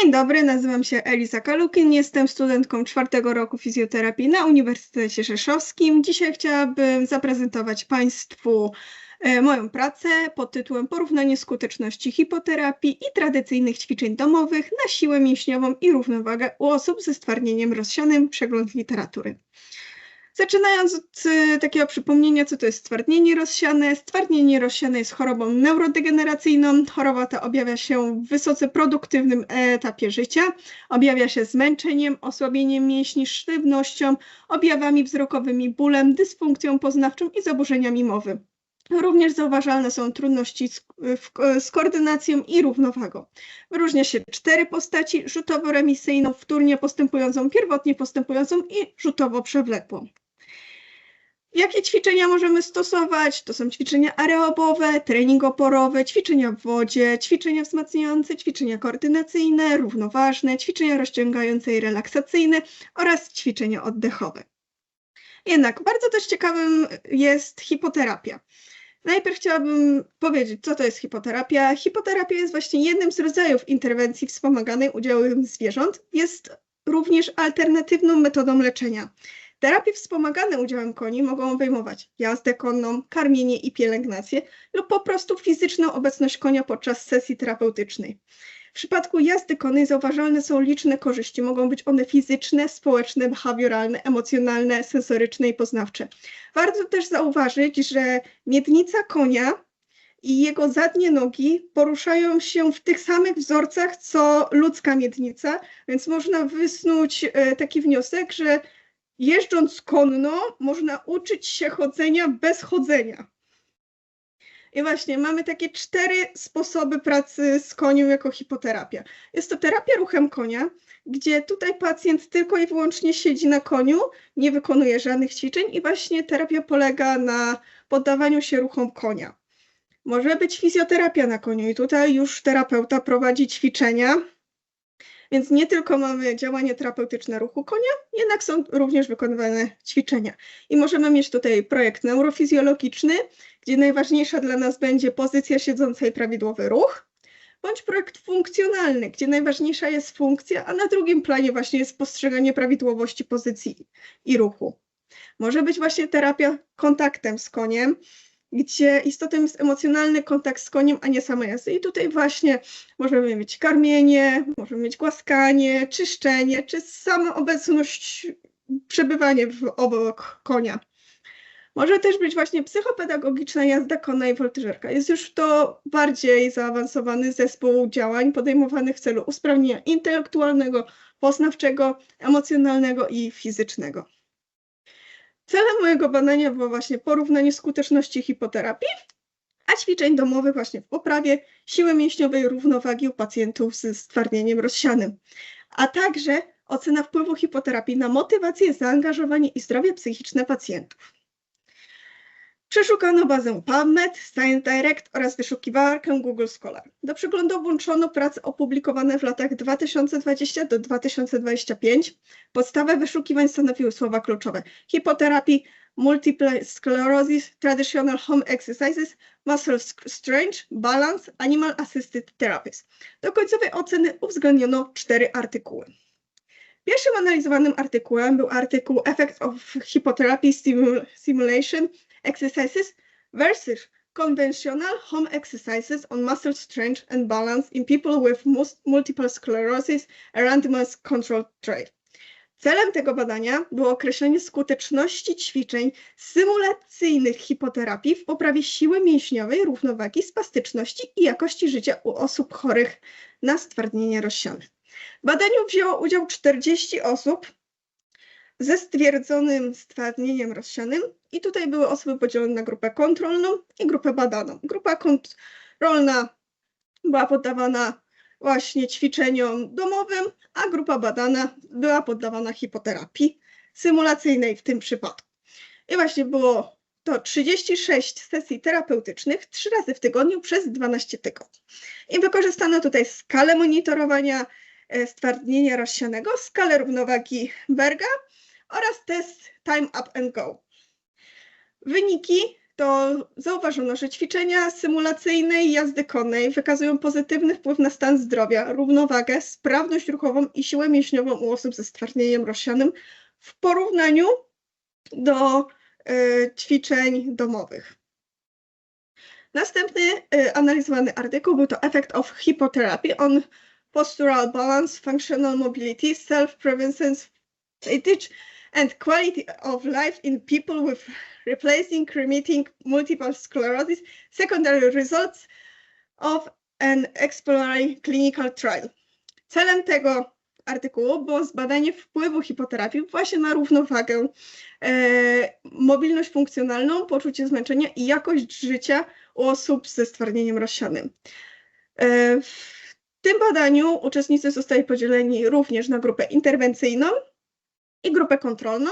Dzień dobry, nazywam się Eliza Kalukin, jestem studentką czwartego roku fizjoterapii na Uniwersytecie Rzeszowskim. Dzisiaj chciałabym zaprezentować Państwu e, moją pracę pod tytułem Porównanie skuteczności hipoterapii i tradycyjnych ćwiczeń domowych na siłę mięśniową i równowagę u osób ze stwardnieniem rozsianym, przegląd literatury. Zaczynając od e, takiego przypomnienia, co to jest stwardnienie rozsiane. Stwardnienie rozsiane jest chorobą neurodegeneracyjną. Choroba ta objawia się w wysoce produktywnym etapie życia. Objawia się zmęczeniem, osłabieniem mięśni, sztywnością, objawami wzrokowymi, bólem, dysfunkcją poznawczą i zaburzeniami mowy. Również zauważalne są trudności z, w, z koordynacją i równowagą. Wyróżnia się cztery postaci: rzutowo-remisyjną, wtórnie postępującą, pierwotnie postępującą i rzutowo-przewlekłą. Jakie ćwiczenia możemy stosować? To są ćwiczenia aerobowe, trening oporowy, ćwiczenia w wodzie, ćwiczenia wzmacniające, ćwiczenia koordynacyjne, równoważne, ćwiczenia rozciągające i relaksacyjne oraz ćwiczenia oddechowe. Jednak bardzo też ciekawym jest hipoterapia. Najpierw chciałabym powiedzieć, co to jest hipoterapia. Hipoterapia jest właśnie jednym z rodzajów interwencji wspomaganej udziałem zwierząt. Jest również alternatywną metodą leczenia. Terapie wspomagane udziałem koni mogą obejmować jazdę konną, karmienie i pielęgnację lub po prostu fizyczną obecność konia podczas sesji terapeutycznej. W przypadku jazdy konnej zauważalne są liczne korzyści. Mogą być one fizyczne, społeczne, behawioralne, emocjonalne, sensoryczne i poznawcze. Warto też zauważyć, że miednica konia i jego zadnie nogi poruszają się w tych samych wzorcach co ludzka miednica, więc można wysnuć e, taki wniosek, że jeżdżąc konno, można uczyć się chodzenia bez chodzenia. I właśnie mamy takie cztery sposoby pracy z koniem jako hipoterapia. Jest to terapia ruchem konia, gdzie tutaj pacjent tylko i wyłącznie siedzi na koniu, nie wykonuje żadnych ćwiczeń i właśnie terapia polega na poddawaniu się ruchom konia. Może być fizjoterapia na koniu i tutaj już terapeuta prowadzi ćwiczenia, więc nie tylko mamy działanie terapeutyczne ruchu konia, jednak są również wykonywane ćwiczenia. I możemy mieć tutaj projekt neurofizjologiczny, gdzie najważniejsza dla nas będzie pozycja siedząca i prawidłowy ruch, bądź projekt funkcjonalny, gdzie najważniejsza jest funkcja, a na drugim planie właśnie jest postrzeganie prawidłowości pozycji i ruchu. Może być właśnie terapia kontaktem z koniem, gdzie istotą jest emocjonalny kontakt z koniem, a nie sama jazda. I tutaj właśnie możemy mieć karmienie, możemy mieć głaskanie, czyszczenie, czy sama obecność, przebywanie w, obok konia. Może też być właśnie psychopedagogiczna jazda konna i woltyżerka. Jest już to bardziej zaawansowany zespół działań podejmowanych w celu usprawnienia intelektualnego, poznawczego, emocjonalnego i fizycznego. Celem mojego badania było właśnie porównanie skuteczności hipoterapii, a ćwiczeń domowych właśnie w poprawie siły mięśniowej równowagi u pacjentów z stwardnieniem rozsianym, a także ocena wpływu hipoterapii na motywację, zaangażowanie i zdrowie psychiczne pacjentów. Przeszukano bazę PubMed, Science Direct oraz wyszukiwarkę Google Scholar. Do przeglądu włączono prace opublikowane w latach 2020 do 2025. Podstawę wyszukiwań stanowiły słowa kluczowe hipoterapii, multiple sclerosis, traditional home exercises, muscle strength, balance, animal assisted therapies. Do końcowej oceny uwzględniono cztery artykuły. Pierwszym analizowanym artykułem był artykuł Effect of Hypotherapy Simulation exercises versus conventional home exercises on muscle strength and balance in people with multiple sclerosis, a randomized controlled trial. Celem tego badania było określenie skuteczności ćwiczeń symulacyjnych hipoterapii w poprawie siły mięśniowej, równowagi, spastyczności i jakości życia u osób chorych na stwardnienie rozsiane. W badaniu wzięło udział 40 osób ze stwierdzonym stwardnieniem rozsianym i tutaj były osoby podzielone na grupę kontrolną i grupę badaną. Grupa kontrolna była poddawana właśnie ćwiczeniom domowym, a grupa badana była poddawana hipoterapii symulacyjnej w tym przypadku. I właśnie było to 36 sesji terapeutycznych, trzy razy w tygodniu przez 12 tygodni. I wykorzystano tutaj skalę monitorowania e, stwardnienia rozsianego, skalę równowagi Berga oraz test Time Up and Go. Wyniki to zauważono, że ćwiczenia symulacyjne i jazdy konnej wykazują pozytywny wpływ na stan zdrowia, równowagę, sprawność ruchową i siłę mięśniową u osób ze stwardnieniem rozsianym w porównaniu do y, ćwiczeń domowych. Następny y, analizowany artykuł był to Effect of Hypotherapy on Postural Balance, Functional Mobility, Self-Prevention, and Quality of Life in People with Replacing Remitting Multiple Sclerosis, Secondary Results of an Exploratory Clinical Trial. Celem tego artykułu było zbadanie wpływu hipoterapii właśnie na równowagę, e, mobilność funkcjonalną, poczucie zmęczenia i jakość życia u osób ze stwardnieniem rozsianym. E, w tym badaniu uczestnicy zostali podzieleni również na grupę interwencyjną i grupę kontrolną.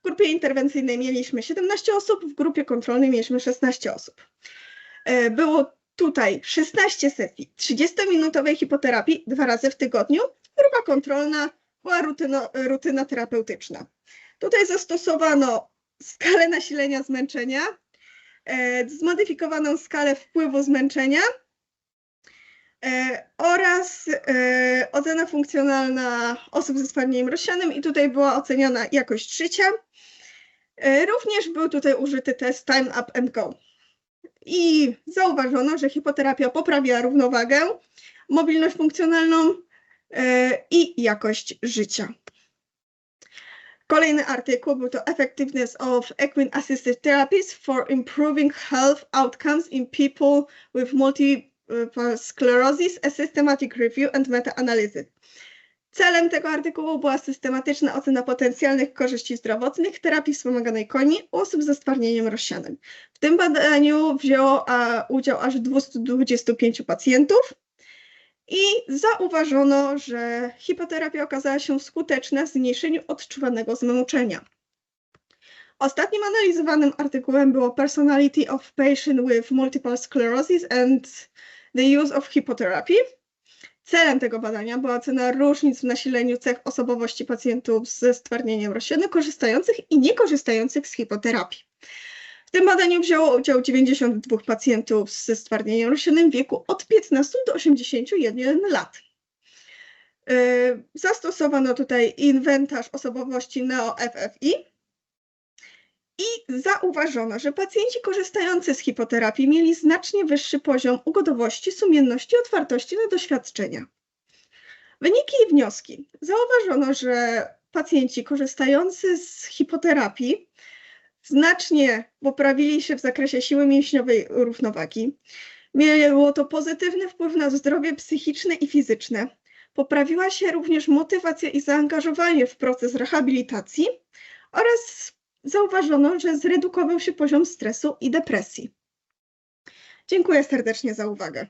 W grupie interwencyjnej mieliśmy 17 osób, w grupie kontrolnej mieliśmy 16 osób. E, było tutaj 16 sesji 30-minutowej hipoterapii dwa razy w tygodniu. Grupa kontrolna była rutyno, rutyna terapeutyczna. Tutaj zastosowano skalę nasilenia zmęczenia, e, zmodyfikowaną skalę wpływu zmęczenia oraz e, ocena funkcjonalna osób ze stwardnieniem rozsianym i tutaj była oceniana jakość życia. Również był tutaj użyty test Time Up and Go. I zauważono, że hipoterapia poprawia równowagę, mobilność funkcjonalną i jakość życia. Kolejny artykuł był to Effectiveness of Equine Assisted Therapies for Improving Health Outcomes in People with Multiple Sclerosis, a Systematic Review and Meta-Analysis. Celem tego artykułu była systematyczna ocena potencjalnych korzyści zdrowotnych terapii wspomaganej koni u osób ze stwardnieniem rozsianym. W tym badaniu wzięło udział aż 225 pacjentów i zauważono, że hipoterapia okazała się skuteczna w zmniejszeniu odczuwanego zmęczenia. Ostatnim analizowanym artykułem było Personality of Patient with Multiple Sclerosis and the Use of Hypotherapy. Celem tego badania była ocena różnic w nasileniu cech osobowości pacjentów ze stwardnieniem rozsianym korzystających i niekorzystających z hipoterapii. W tym badaniu wzięło udział 92 pacjentów ze stwardnieniem rozsianym w wieku od 15 do 81 lat. Y, zastosowano tutaj inwentarz osobowości NEO-FFI i zauważono, że pacjenci korzystający z hipoterapii mieli znacznie wyższy poziom ugodowości, sumienności i otwartości na doświadczenia. Wyniki i wnioski. Zauważono, że pacjenci korzystający z hipoterapii znacznie poprawili się w zakresie siły mięśniowej równowagi. Miało to pozytywny wpływ na zdrowie psychiczne i fizyczne. Poprawiła się również motywacja i zaangażowanie w proces rehabilitacji oraz zauważono, że zredukował się poziom stresu i depresji. Dziękuję serdecznie za uwagę.